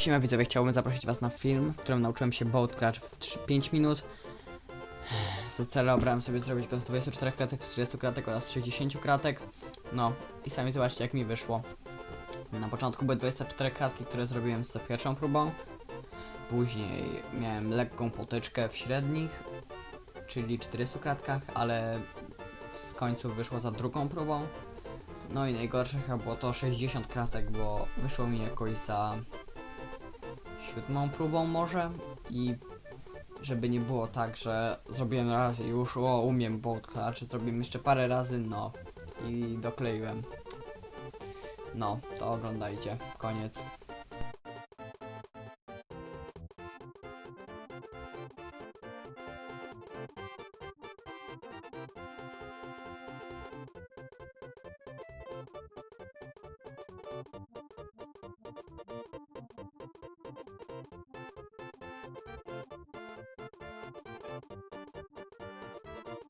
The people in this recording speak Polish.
Siema widzowie, chciałbym zaprosić was na film, w którym nauczyłem się boat clutch w 3, 5 minut. Za cel obrałem sobie zrobić go z 24 kratek, z 30 kratek oraz z 60 kratek. No i sami zobaczcie jak mi wyszło. Na początku były 24 kratki, które zrobiłem za pierwszą próbą. Później miałem lekką potyczkę w średnich, czyli 400 kratkach, ale z końcu wyszło za drugą próbą. No i najgorsze chyba było to 60 kratek, bo wyszło mi jakoś za siódmą próbą może i żeby nie było tak, że zrobiłem raz i już o umiem boat clutch, zrobiłem jeszcze parę razy, no i dokleiłem. No, to oglądajcie. Koniec.